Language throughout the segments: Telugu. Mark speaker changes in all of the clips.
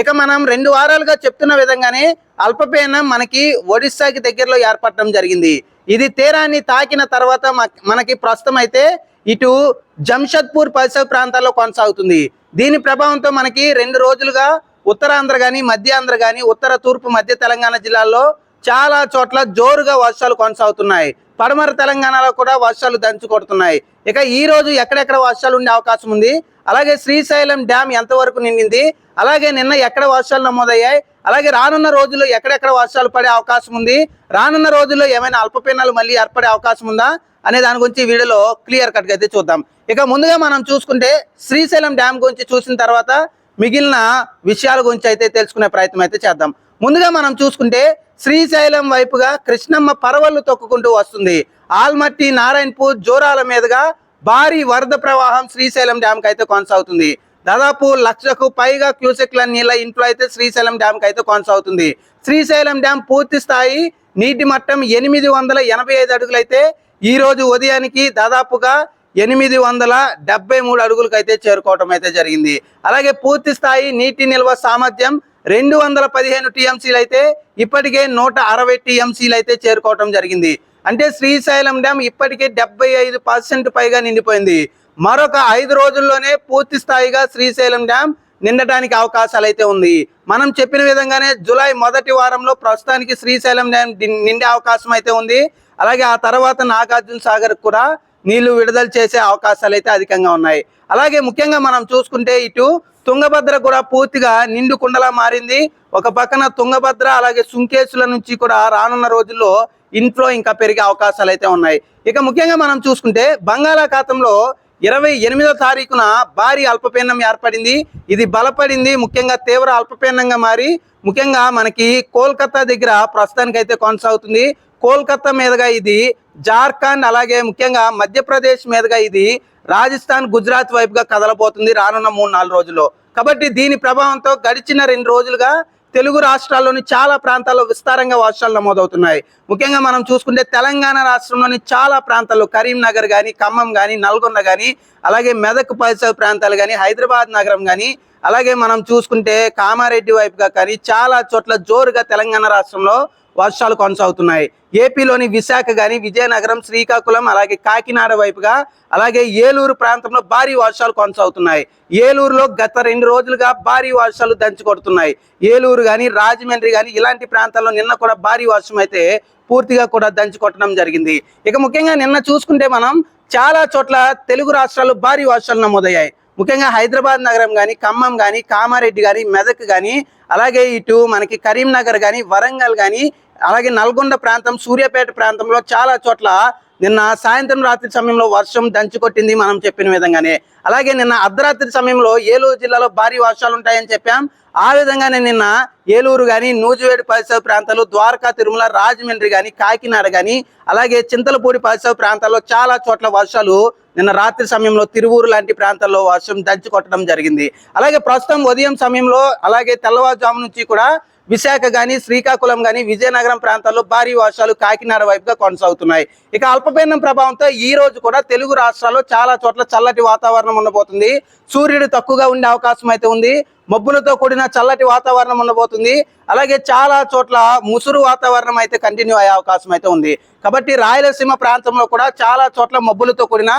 Speaker 1: ఇక మనం రెండు వారాలుగా చెప్తున్న విధంగానే అల్పపీడనం మనకి ఒడిస్సాకి దగ్గరలో ఏర్పడటం జరిగింది. ఇది తీరాన్ని తాకిన తర్వాత మనకి ప్రస్తుతం అయితే ఇటు జంషద్పూర్ పరిసర ప్రాంతాల్లో కొనసాగుతుంది. దీని ప్రభావంతో మనకి రెండు రోజులుగా ఉత్తరాంధ్ర కానీ మధ్యాంధ్ర కానీ ఉత్తర తూర్పు మధ్య తెలంగాణ జిల్లాల్లో చాలా చోట్ల జోరుగా వర్షాలు కొనసాగుతున్నాయి. పడమర తెలంగాణలో కూడా వర్షాలు దంచు కొడుతున్నాయి. ఇక ఈ రోజు ఎక్కడెక్కడ వర్షాలు ఉండే అవకాశం ఉంది? అలాగే శ్రీశైలం డ్యామ్ ఎంతవరకు నిండింది? అలాగే నిన్న ఎక్కడ వర్షాలు నమోదయ్యాయి? అలాగే రానున్న రోజుల్లో ఎక్కడెక్కడ వర్షాలు పడే అవకాశం ఉంది? రానున్న రోజుల్లో ఏమైనా అల్పపీనాలు మళ్ళీ ఏర్పడే అవకాశం ఉందా? అనే దాని గురించి వీడియోలో క్లియర్ కట్గా అయితే చూద్దాం. ఇక ముందుగా మనం చూసుకుంటే శ్రీశైలం డ్యామ్ గురించి చూసిన తర్వాత మిగిలిన విషయాల గురించి అయితే తెలుసుకునే ప్రయత్నం అయితే చేద్దాం. ముందుగా మనం చూసుకుంటే శ్రీశైలం వైపుగా కృష్ణమ్మ పరవళ్ళు తొక్కుకుంటూ వస్తుంది. ఆల్మట్టి నారాయణపూర్ జోరాల మీదుగా భారీ వరద ప్రవాహం శ్రీశైలం డ్యామ్కి అయితే కొనసాగుతుంది. దాదాపు లక్షకు పైగా క్యూసెక్ల నీళ్ళ ఇంట్లో అయితే శ్రీశైలం డ్యామ్కి అయితే కొనసాగుతుంది. శ్రీశైలం డ్యామ్ పూర్తి స్థాయి నీటి మట్టం ఎనిమిది వందల ఎనభై ఐదు అడుగులైతే ఈ రోజు ఉదయానికి దాదాపుగా ఎనిమిది వందల డెబ్బై మూడు అడుగులకైతే అయితే చేరుకోవటం అయితే జరిగింది. అలాగే పూర్తి స్థాయి నీటి నిల్వ సామర్థ్యం రెండు వందల పదిహేను టీఎంసీలు అయితే ఇప్పటికే నూట అరవై టీఎంసీలు అయితే చేరుకోవటం జరిగింది. అంటే శ్రీశైలం డ్యామ్ ఇప్పటికే డెబ్బై ఐదు పర్సెంట్ పైగా నిండిపోయింది. మరొక ఐదు రోజుల్లోనే పూర్తి స్థాయిగా శ్రీశైలం డ్యామ్ నిండటానికి అవకాశాలు అయితే ఉంది. మనం చెప్పిన విధంగానే జూలై మొదటి వారంలో ప్రస్తుతానికి శ్రీశైలం డ్యామ్ నిండే అవకాశం అయితే ఉంది. అలాగే ఆ తర్వాత నాగార్జున సాగర్ కూడా నీళ్ళు విడుదల చేసే అవకాశాలు అయితే అధికంగా ఉన్నాయి. అలాగే ముఖ్యంగా మనం చూసుకుంటే ఇటు తుంగభద్ర కూడా పూర్తిగా నిండు కుండలా మారింది. ఒక పక్కన తుంగభద్ర అలాగే సుంకేసుల నుంచి కూడా రానున్న రోజుల్లో ఇన్ఫ్లో ఇంకా పెరిగే అవకాశాలు అయితే ఉన్నాయి. ఇక ముఖ్యంగా మనం చూసుకుంటే బంగాళాఖాతంలో ఇరవై ఎనిమిదో తారీఖున భారీ అల్పపీడనం ఏర్పడింది. ఇది బలపడింది ముఖ్యంగా తీవ్ర అల్పపీడనంగా మారి ముఖ్యంగా మనకి కోల్కతా దగ్గర ప్రస్తుతానికి అయితే కొనసాగుతుంది. కోల్కతా మీదుగా ఇది జార్ఖండ్ అలాగే ముఖ్యంగా మధ్యప్రదేశ్ మీదుగా ఇది రాజస్థాన్ గుజరాత్ వైపుగా కదలబోతుంది రానున్న మూడు నాలుగు రోజుల్లో. కాబట్టి దీని ప్రభావంతో గడిచిన రెండు రోజులుగా తెలుగు రాష్ట్రాల్లోని చాలా ప్రాంతాల్లో విస్తారంగా వర్షాలు నమోదవుతున్నాయి. ముఖ్యంగా మనం చూసుకుంటే తెలంగాణ రాష్ట్రంలోని చాలా ప్రాంతాల్లో కరీంనగర్ కానీ ఖమ్మం కానీ నల్గొండ కానీ అలాగే మెదక్ పరిసర ప్రాంతాలు కానీ హైదరాబాద్ నగరం కానీ అలాగే మనం చూసుకుంటే కామారెడ్డి వైపుగా కానీ చాలా చోట్ల జోరుగా తెలంగాణ రాష్ట్రంలో వర్షాలు కొనసాగుతున్నాయి. ఏపీలోని విశాఖ కానీ విజయనగరం శ్రీకాకుళం అలాగే కాకినాడ వైపుగా అలాగే ఏలూరు ప్రాంతంలో భారీ వర్షాలు కొనసాగుతున్నాయి. ఏలూరులో గత రెండు రోజులుగా భారీ వర్షాలు దంచి కొడుతున్నాయి. ఏలూరు కానీ రాజమండ్రి కానీ ఇలాంటి ప్రాంతాల్లో నిన్న కూడా భారీ వర్షం అయితే పూర్తిగా కూడా దంచి కొట్టడం జరిగింది. ఇక ముఖ్యంగా నిన్న చూసుకుంటే మనం చాలా చోట్ల తెలుగు రాష్ట్రాలు భారీ వర్షాలు నమోదయ్యాయి. ముఖ్యంగా హైదరాబాద్ నగరం కానీ ఖమ్మం కానీ కామారెడ్డి కానీ మెదక్ కానీ అలాగే ఇటు మనకి కరీంనగర్ కానీ వరంగల్ కానీ అలాగే నల్గొండ ప్రాంతం సూర్యాపేట ప్రాంతంలో చాలా చోట్ల నిన్న సాయంత్రం రాత్రి సమయంలో వర్షం దంచి కొట్టింది మనం చెప్పిన విధంగానే. అలాగే నిన్న అర్ధరాత్రి సమయంలో ఏలూరు జిల్లాలో భారీ వర్షాలు ఉంటాయని చెప్పాం. ఆ విధంగానే నిన్న ఏలూరు కానీ నూజివేడు పరిసర ప్రాంతాలు ద్వారకా తిరుమల రాజమండ్రి కానీ కాకినాడ కానీ అలాగే చింతలపూడి పరిసర ప్రాంతాల్లో చాలా చోట్ల వర్షాలు నిన్న రాత్రి సమయంలో తిరువూరు లాంటి ప్రాంతాల్లో వర్షం దంచి కొట్టడం జరిగింది. అలాగే ప్రస్తుతం ఉదయం సమయంలో అలాగే తెల్లవారుజాము నుంచి కూడా విశాఖ కానీ శ్రీకాకుళం కానీ విజయనగరం ప్రాంతాల్లో భారీ వర్షాలు కాకినాడ వైపుగా కొనసాగుతున్నాయి. ఇక అల్పపీడనం ప్రభావంతో ఈ రోజు కూడా తెలుగు రాష్ట్రాల్లో చాలా చోట్ల చల్లటి వాతావరణం ఉండబోతుంది. సూర్యుడు తక్కువగా ఉండే అవకాశం అయితే ఉంది. మబ్బులతో కూడిన చల్లటి వాతావరణం ఉండబోతుంది. అలాగే చాలా చోట్ల ముసురు వాతావరణం అయితే కంటిన్యూ అయ్యే అవకాశం అయితే ఉంది. కాబట్టి రాయలసీమ ప్రాంతంలో కూడా చాలా చోట్ల మబ్బులతో కూడిన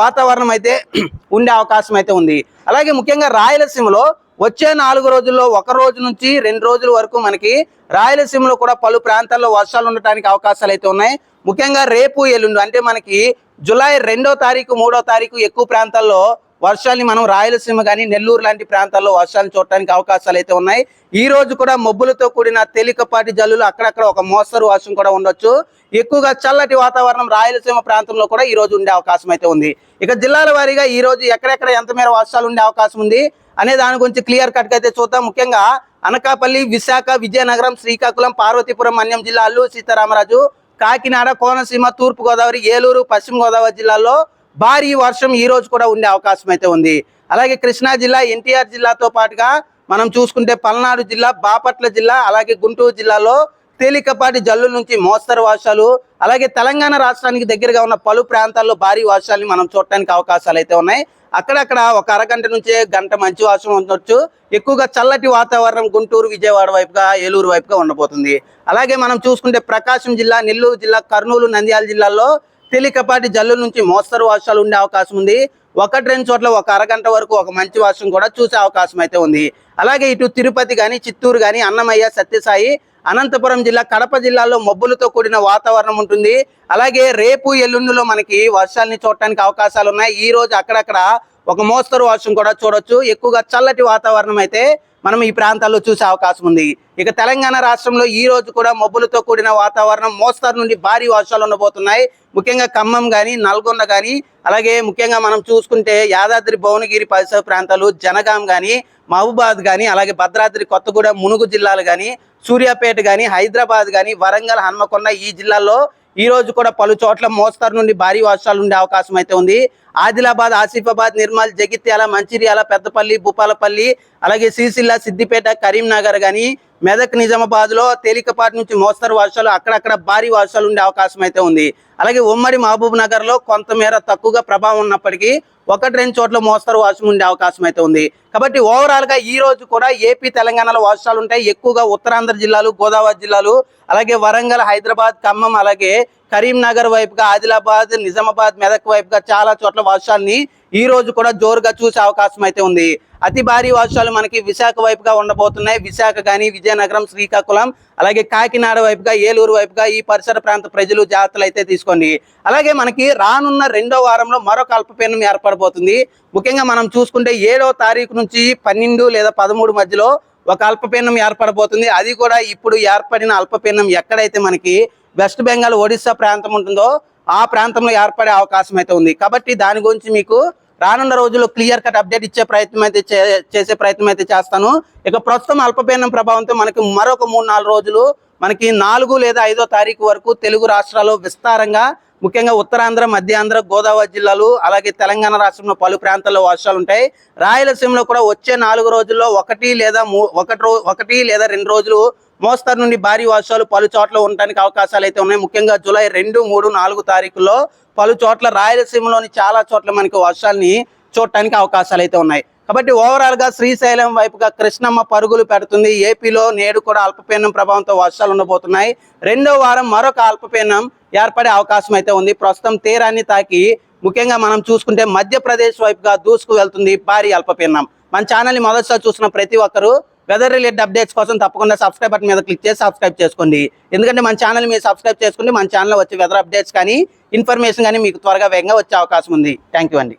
Speaker 1: వాతావరణం అయితే ఉండే అవకాశం అయితే ఉంది. అలాగే ముఖ్యంగా రాయలసీమలో వచ్చే నాలుగు రోజుల్లో ఒక రోజు నుంచి రెండు రోజుల వరకు మనకి రాయలసీమలో కూడా పలు ప్రాంతాల్లో వర్షాలు ఉండటానికి అవకాశాలు అయితే ఉన్నాయి. ముఖ్యంగా రేపు ఎల్లుండి అంటే మనకి జూలై రెండో తారీఖు మూడో తారీఖు ఎక్కువ ప్రాంతాల్లో వర్షాన్ని మనం రాయలసీమ కానీ నెల్లూరు లాంటి ప్రాంతాల్లో వర్షాలు చూడటానికి అవకాశాలు అయితే ఉన్నాయి. ఈ రోజు కూడా మబ్బులతో కూడిన తేలికపాటి జల్లులు అక్కడక్కడ ఒక మోస్తరు వర్షం కూడా ఉండొచ్చు. ఎక్కువగా చల్లటి వాతావరణం రాయలసీమ ప్రాంతంలో కూడా ఈ రోజు ఉండే అవకాశం అయితే ఉంది. ఇక జిల్లాల వారీగా ఈ రోజు ఎక్కడెక్కడ ఎంత మేర వర్షాలు ఉండే అవకాశం ఉంది? అనే దాని గురించి క్లియర్ కట్గా అయితే చూద్దాం. ముఖ్యంగా అనకాపల్లి విశాఖ విజయనగరం శ్రీకాకుళం పార్వతీపురం మన్యం జిల్లా అల్లూరు సీతారామరాజు కాకినాడ కోనసీమ తూర్పుగోదావరి ఏలూరు పశ్చిమ గోదావరి జిల్లాల్లో భారీ వర్షం ఈ రోజు కూడా ఉండే అవకాశం అయితే ఉంది. అలాగే కృష్ణా జిల్లా ఎన్టీఆర్ జిల్లాతో పాటుగా మనం చూసుకుంటే పల్నాడు జిల్లా బాపట్ల జిల్లా అలాగే గుంటూరు జిల్లాలో తేలికపాటి జల్లుల నుంచి మోస్తరు వర్షాలు అలాగే తెలంగాణ రాష్ట్రానికి దగ్గరగా ఉన్న పలు ప్రాంతాల్లో భారీ వర్షాలని మనం చూడటానికి అవకాశాలు అయితే ఉన్నాయి. అక్కడక్కడ ఒక అరగంట నుంచే గంట మంచి వర్షం ఉండొచ్చు. ఎక్కువగా చల్లటి వాతావరణం గుంటూరు విజయవాడ వైపుగా ఏలూరు వైపుగా ఉండబోతుంది. అలాగే మనం చూసుకుంటే ప్రకాశం జిల్లా నెల్లూరు జిల్లా కర్నూలు నంద్యాల జిల్లాల్లో తేలికపాటి జల్లుల నుంచి మోస్తరు వర్షాలు ఉండే అవకాశం ఉంది. ఒకటి రెండు చోట్ల ఒక అరగంట వరకు ఒక మంచి వర్షం కూడా చూసే అవకాశం అయితే ఉంది. అలాగే ఇటు తిరుపతి కానీ చిత్తూరు కానీ అన్నమయ్య సత్యసాయి అనంతపురం జిల్లా కడప జిల్లాలో మబ్బులతో కూడిన వాతావరణం ఉంటుంది. అలాగే రేపు ఎల్లుండిలో మనకి వర్షాలని చూడటానికి అవకాశాలు ఉన్నాయి. ఈ రోజు అక్కడక్కడ ఒక మోస్తరు వర్షం కూడా చూడొచ్చు. ఎక్కువగా చల్లటి వాతావరణం అయితే మనం ఈ ప్రాంతాల్లో చూసే అవకాశం ఉంది. ఇక తెలంగాణ రాష్ట్రంలో ఈ రోజు కూడా మబ్బులతో కూడిన వాతావరణం మోస్తరు నుండి భారీ వర్షాలు ఉండబోతున్నాయి. ముఖ్యంగా ఖమ్మం కానీ నల్గొండ కానీ అలాగే ముఖ్యంగా మనం చూసుకుంటే యాదాద్రి భువనగిరి పరిసర ప్రాంతాలు జనగాం కానీ మహబూబాద్ కానీ అలాగే భద్రాద్రి కొత్తగూడెం మునుగు జిల్లాలు కానీ సూర్యాపేట కానీ హైదరాబాద్ కానీ వరంగల్ హన్మకొండ ఈ జిల్లాల్లో ఈ రోజు కూడా పలు చోట్ల మోస్తరు నుండి భారీ వర్షాలు ఉండే అవకాశం అయితే ఉంది. ఆదిలాబాద్ ఆసిఫాబాద్ నిర్మల్ జగిత్యాల మంచిర్యాల పెద్దపల్లి భూపాలపల్లి అలాగే సిరిసిల్ల సిద్దిపేట కరీంనగర్ కానీ మెదక్ నిజామాబాద్లో తేలికపాటి నుంచి మోస్తరు వర్షాలు అక్కడక్కడ భారీ వర్షాలు ఉండే అవకాశం అయితే ఉంది. అలాగే ఉమ్మడి మహబూబ్ నగర్లో కొంతమేర తక్కువగా ప్రభావం ఉన్నప్పటికీ ఒకటి రెండు చోట్ల మోస్తరు వర్షం ఉండే అవకాశం అయితే ఉంది. కాబట్టి ఓవరాల్గా ఈ రోజు కూడా ఏపీ తెలంగాణలో వర్షాలు ఉంటాయి. ఎక్కువగా ఉత్తరాంధ్ర జిల్లాలు గోదావరి జిల్లాలు అలాగే వరంగల్ హైదరాబాద్ ఖమ్మం అలాగే కరీంనగర్ వైపుగా ఆదిలాబాద్ నిజామాబాద్ మెదక్ వైపుగా చాలా చోట్ల వర్షాలని ఈ రోజు కూడా జోరుగా చూసే అవకాశం అయితే ఉంది. అతి భారీ వర్షాలు మనకి విశాఖ వైపుగా ఉండబోతున్నాయి. విశాఖ కానీ విజయనగరం శ్రీకాకుళం అలాగే కాకినాడ వైపుగా ఏలూరు వైపుగా ఈ పరిసర ప్రాంత ప్రజలు జాగ్రత్తలు అయితే తీసుకోండి. అలాగే మనకి రానున్న రెండో వారంలో మరొక అల్పపీడనం ఏర్పడబోతుంది. ముఖ్యంగా మనం చూసుకుంటే ఏడవ తారీఖు నుంచి పన్నెండు లేదా పదమూడు మధ్యలో ఒక అల్పపీడనం ఏర్పడబోతుంది. అది కూడా ఇప్పుడు ఏర్పడిన అల్పపీడనం ఎక్కడైతే మనకి వెస్ట్ బెంగాల్ ఒడిస్సా ప్రాంతం ఉంటుందో ఆ ప్రాంతంలో ఏర్పడే అవకాశం అయితే ఉంది. కాబట్టి దాని గురించి మీకు రానున్న రోజుల్లో క్లియర్ కట్ అప్డేట్ ఇచ్చే ప్రయత్నం అయితే చే- చేసే ప్రయత్నం అయితే చేస్తాను. ఇక ప్రస్తుతం అల్పపీడనం ప్రభావంతో మనకి మరొక మూడు నాలుగు రోజులు మనకి నాలుగు లేదా ఐదో తారీఖు వరకు తెలుగు రాష్ట్రాల్లో విస్తారంగా ముఖ్యంగా ఉత్తరాంధ్ర మధ్యాంధ్ర గోదావరి జిల్లాలు అలాగే తెలంగాణ రాష్ట్రంలో పలు ప్రాంతాల్లో వర్షాలు ఉంటాయి. రాయలసీమలో కూడా వచ్చే నాలుగు రోజుల్లో ఒకటి లేదా మూ- ఒకటి ఒకటి లేదా రెండు రోజులు మోస్తరు నుండి భారీ వర్షాలు పలు చోట్ల ఉండడానికి అవకాశాలు అయితే ఉన్నాయి. ముఖ్యంగా జూలై రెండు మూడు నాలుగు తారీఖుల్లో పలు చోట్ల రాయలసీమలోని చాలా చోట్ల మనకి వర్షాలని చూడటానికి అవకాశాలు అయితే ఉన్నాయి. కాబట్టి ఓవరాల్గా శ్రీశైలం వైపుగా కృష్ణమ్మ పరుగులు పెడుతుంది. ఏపీలో నేడు కూడా అల్పపీడనం ప్రభావంతో వర్షాలు ఉండబోతున్నాయి. రెండో వారం మరొక అల్పపీడనం ఏర్పడే అవకాశం అయితే ఉంది. ప్రస్తుతం తీరాన్ని తాకి ముఖ్యంగా మనం చూసుకుంటే మధ్యప్రదేశ్ వైపుగా దూసుకు వెళ్తుంది భారీ అల్పపీడనం. మన ఛానల్ని మొదటిసారి చూసిన ప్రతి ఒక్కరు వెదర్ రిలేటెడ్ అప్డేట్స్ కోసం తప్పకుండా సబ్స్క్రైబ్ బటన్ మీద క్లిక్ చేసి సబ్స్క్రైబ్ చేసుకోండి. ఎందుకంటే మన ఛానల్ మీరు సబ్స్క్రైబ్ చేసుకుంటే మన ఛానల్ వచ్చే వెదర్ అప్డేట్స్ కానీ ఇన్ఫర్మేషన్ కానీ మీకు త్వరగా వేగంగా వచ్చే అవకాశం ఉంది. థ్యాంక్ యూ అండి.